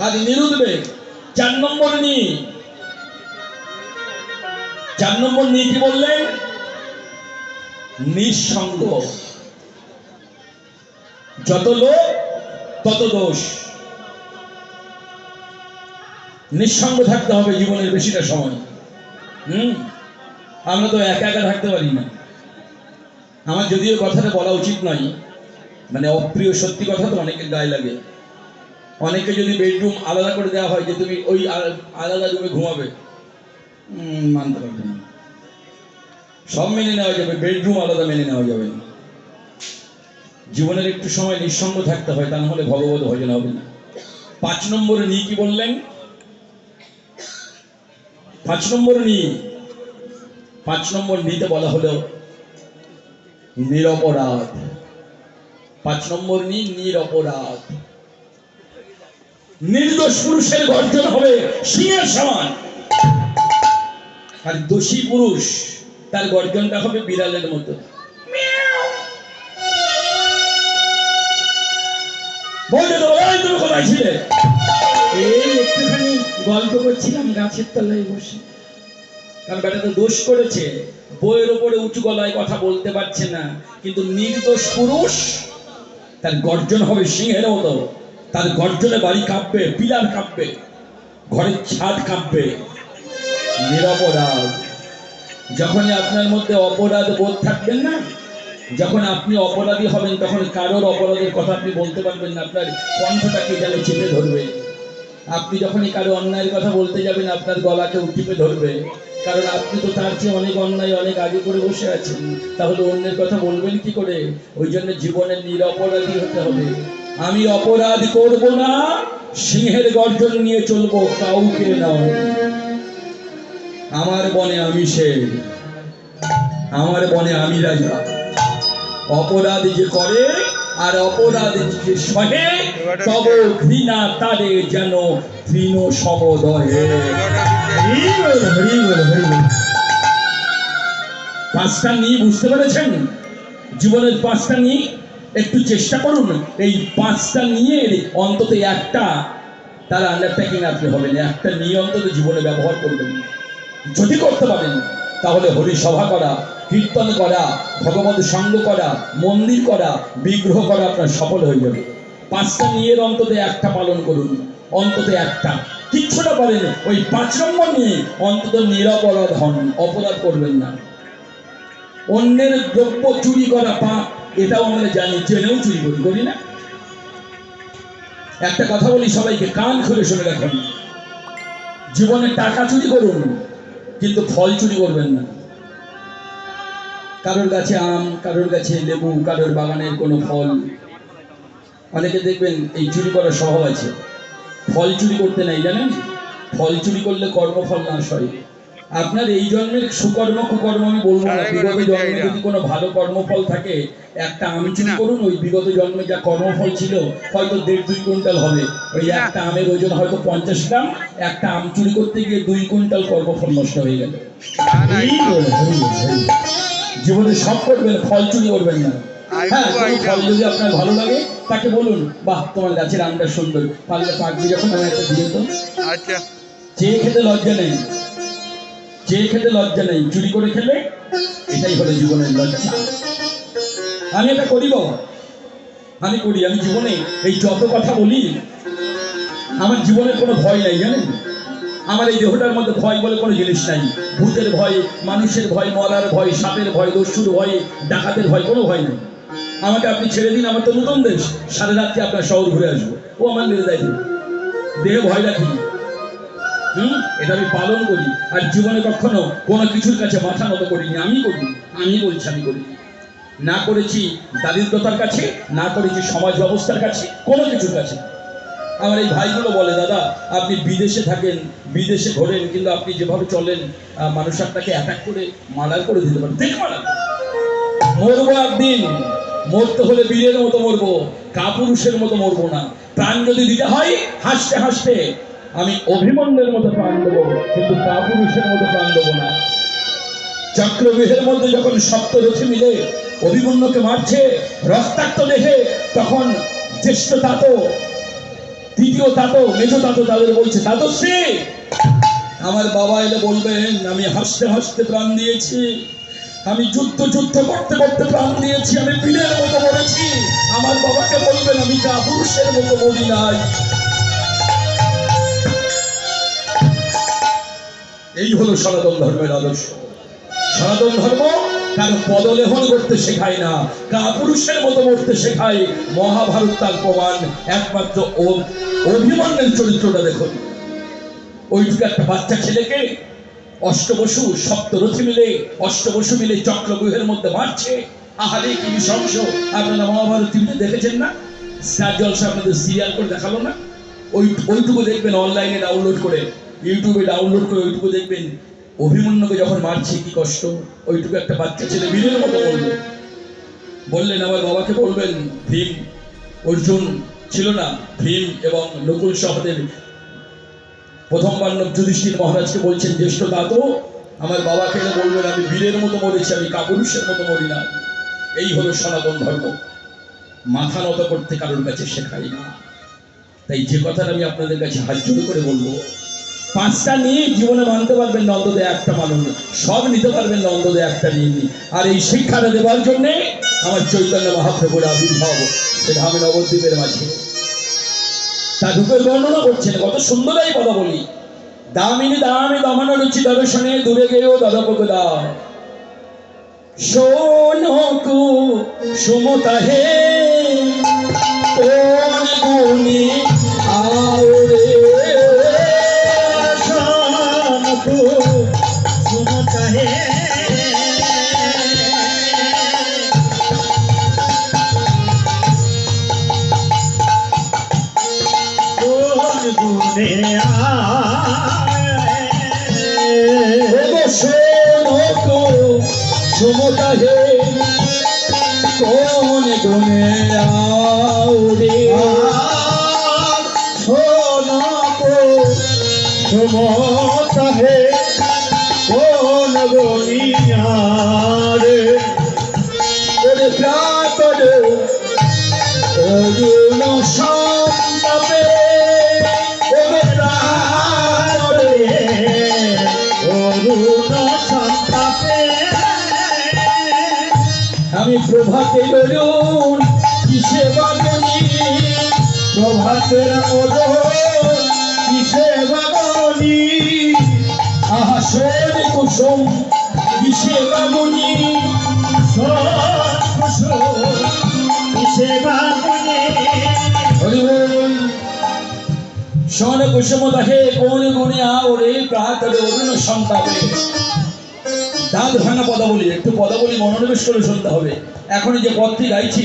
আর নিরুদ্বেগ। চার নম্বর নি। চার নম্বর নি কি বললেন? নিঃসঙ্গ। যত লোক তত দোষ। নিঃসঙ্গ থাকতে হবে জীবনের বেশিটা সময়। হুম? আমরা তো একা একা থাকতে পারি না। আমার যদিও কথাটা বলা উচিত নয় মানে অপ্রিয় সত্যি কথা তো অনেকের গায়ে লাগে। অনেকে যদি বেডরুম আলাদা করে দেওয়া হয় যে তুমি ওই আলা- আলাদা রুমে ঘুমাবে মানতে পারবে না। সব মেনে নেওয়া যাবে, বেডরুম আলাদা মেনে নেওয়া যাবে না। জীবনের একটু সময় নিঃসঙ্গ থাকতে হয়, তা না হলে ভগবত ভজন হবে না। পাঁচ নম্বরে নি কি বললেন? পাঁচ নম্বরে নি। পাঁচ নম্বর নিতে বলা হলো নিরপরাধ। পাঁচ নম্বর নি নিরপরাধ। নির্দোষ পুরুষের গর্জন হবে সিংহের সমান। আর দোষী পুরুষ, তার গর্জনটা হবে বিড়ালের মতো। একটুখানি গল্প করছিলাম গাছের তলায় বসে। কারণ তো দোষ করেছে, বইয়ের ওপরে উঁচু গলায় কথা বলতে পারছে না। কিন্তু নির্দোষ পুরুষ, তার গর্জন হবে সিংহের মতো। তার গর্জনে বাড়ি কাঁপবে পিলার কাঁপবে, ঘরের ছাদ কাঁপবে। নিরপরাধ। যখনই আপনার মধ্যে অপরাধ বোধ থাকবেন না, যখন আপনি অপরাধী হবেন, তখন কারোর অপরাধের কথা আপনি বলতে পারবেন না, আপনার কণ্ঠটাকে যেন চেপে ধরবে। আপনি যখনই কারও অন্যায়ের কথা বলতে যাবেন, আপনার গলাকে টিপে ধরবে। কারণ আপনি তো তার চেয়ে অনেক অন্যায়, অনেক আগে করে বসে আছেন। তাহলে অন্যের কথা বলবেন কি করে? ওই জন্য জীবনের নিরপরাধী হতে হবে। আমি অপরাধ করব না, সিংহের গর্জন নিয়ে চলবো, কাউকে নয় আমার বনে আমি শের আমার বনে আমি রাজা। অপরাধ যে করে আর অপরাধ যে সহে, তব ঘৃণা তারে যেন হরি বল। পাঁচটা নিয়ে বুঝতে পেরেছেন? জীবনের পাঁচটা নিয়ে একটু চেষ্টা করুন। এই পাঁচটা নিয়ে অন্তত একটা তার আন্ডারটেকিং আপনি হবেন। একটা নিয়ে অন্তত জীবনে ব্যবহার করবেন। যদি করতে পারেন, তাহলে হরি সভা করা, কীর্তন করা, ভগবত সঙ্গ করা, মন্দির করা, বিগ্রহ করা আপনার সফল হয়ে যাবে। পাঁচটা নিয়ে অন্তত একটা পালন করুন। অন্তত একটা। কিচ্ছুটা পারেন ওই পাঁচ নম্বর নিয়ে অন্তত নিরপরাধ হন, অপরাধ করবেন না। অন্যের দ্রব্য চুরি করা পাপ এটাও আমরা জানি, জেনেও চুরি করি করি না? একটা কথা বলি সবাইকে, কান খুলে শুনে রাখুন। জীবনে টাকা চুরি করুন, কিন্তু ফল চুরি করবেন না। কারোর গাছে আম, কারোর গাছে লেবু, কারোর বাগানের কোনো ফল। অনেকে দেখবেন এই চুরি করার স্বভাব আছে। ফল চুরি করতে নাই, জানেন? ফল চুরি করলে কর্মফল নাশ হয়। আপনার এই জন্মের সুকর্ম কুকর্ম আমি বলব না। বিগত জন্মে যদি কোনো ভালো কর্মফল থাকে একটা আম চুরি করুন ওই বিগত জন্মে যা কর্মফল ছিল হয়তো দেড় দুই কুইন্টাল হবে। ওই একটা আমের ওজন হয়তো পঞ্চাশ গ্রাম একটা আম চুরি করতে গিয়ে দুই কুইন্টাল কর্মফল নষ্ট হয়ে গেল। জীবনে সব করবেন ফল চুরি করবেন না। হ্যাঁ ফল যদি আপনার ভালো লাগে তাকে বলুন বাহ তোমার গাছের আমটা সুন্দর। পারলে পাকবে যখন আমি একটা দিয়ে তো আচ্ছা। চেয়ে খেতে লজ্জা নেই। চেয়ে খেতে লজ্জা নেই, চুরি করে খেলে, এটাই হলো জীবনের লজ্জা। আমি এটা করিব। আমি করি, আমি জীবনে এই যত কথা বলি, আমার জীবনের কোনো ভয় নাই, জানেন? আমার এই দেহটার মধ্যে ভয় বলে কোনো জিনিস নাই। ভূতের ভয়, মানুষের ভয় মরার ভয়, সাপের ভয়, দস্যুর ভয়, ডাকাতের ভয়, কোনো ভয় নেই। আমাকে আপনি ছেড়ে দিন, আমার তো নতুন দেশ। সারা রাত্রি আপনার শহর ঘুরে আসব। ও আমার মেরে দেয় দেহে ভয় রাখি হুম? এটা আমি পালন করি। আর জীবনে কখনো কোনো কিছুর কাছে মাথা নত করিনি। আমি করি। আমি বলছি, আমি করি। না করেছি দারিদ্রতার কাছে, না করেছি সমাজ ব্যবস্থার কাছে, কোনো কিছুর কাছে। আমার এই ভাইগুলো বলে, দাদা, আপনি বিদেশে থাকেন, বিদেশে ঘোরেন, কিন্তু আপনি যেভাবে চলেন মানুষ আপনাকে অ্যাটাক করে, মার্ডার করে দিতে পারেন দেখ মার্ডার মরবো একদিন। মরতে হলে বীরের মতো মরবো, কাপুরুষের মতো মরবো না। প্রাণ যদি দিতে হয়, হাসতে হাসতে আমি অভিমন্যের মতো প্রাণ দেবো, কিন্তু কাপুরুষের মতো প্রাণ দেবো না। চক্রব্যূহের মধ্যে যখন সপ্তরথী মিলে অভিমন্যুকে মারছে, রক্তাক্ত দেখে তখন জ্যেষ্ঠ তাত, দ্বিতীয় তাতো, মেজো তাতো তাদের বলছে সে আমার বাবা এলে বলবেন, আমি হাসতে হাসতে প্রাণ দিয়েছি, আমি যুদ্ধ যুদ্ধ করতে করতে প্রাণ দিয়েছি, আমি বীরের মতো মরেছি। আমার বাবাকে বলবেন, আমি যা পুরুষের মতো বলি নাই। এই হলো সনাতন ধর্মের আদর্শ। সনাতন ধর্ম কারও পদলেহন করতে শেখায় না কাপুরুষের মতো মরতে শেখায়। মহাভারত তার প্রমাণ, একমাত্র অভিমন্যের চরিত্রটা দেখুন। ওইটুকু একটা বাচ্চা ছেলেকে অষ্টবসু, সপ্তরথী মিলে, অষ্টবসু মিলে চক্রগুহের মধ্যে মারছে। আহারে, কি নৃশংস। আপনারা মহাভারত টিভিতে দেখেছেন না? স্টার জলসা আপনাদের সিরিয়াল করে দেখাল না? ওই ওইটুকু দেখবেন অনলাইনে ডাউনলোড করে। ইউটিউবে ডাউনলোড করে ওইটুকু দেখবেন। অভিমন্যুকে যখন মারছে, কি কষ্ট? ওইটুকু একটা বাচ্চা ছেলে বীরের মতো বলল বললেন, আমার বাবাকে বলবেন, ভীম, অর্জুন ছিল না। ভীম এবং নকুল সহদেব প্রথমবার যুধিষ্ঠির মহারাজকে বলছেন, জ্যেষ্ঠ দাতো, আমার বাবাকে এলে বলবেন, আমি বীরের মতো মরেছি, আমি কাপুরুষের মতো মরি না। এই হলো সনাতন ধর্ম। মাথা নত করতে কারোর কাছে শেখাই না। তাই যে কথাটা আমি আপনাদের কাছে হাত করে বলব পাঁচটা নিয়ে জীবনে মানতে পারবেন না, অন্তত একটা মানুষ সব নিতে পারবেন না, অন্তত একটা নিয়ে। আর এই শিক্ষাটা দেওয়ার জন্যে আমার চৈতন্য মহাপ্রভুর আবির্ভাব সে ধামে নবদ্বীপের মাঝে। তা রূপের বর্ণনা করছেন, কত সুন্দর এই কথা বলি। দামিনী দামি দমন রুচি দর্শনে দূরে গেও দদপগদা সোনকু সুমতা হে গুণে আওরে সোনকো সুমতা হে কোন গনিয়ারে ওরে প্রাতরে অরুণ প্রভাতে বেরুন কিসে বাগনি প্রভাতের মতো কিসে বাগনি আহা সোর কুসুম, কিসে বাগনি কিসে বাগনি সোন কুসুম দেখে কোন গুণে আওরে প্রাতরে অরুণ সন্তাপে। দাঁত ভাঙা পদাবলী একটু পদাবলী মনোনিবেশ করে শুনতে হবে। এখন যে পদটি গাইছি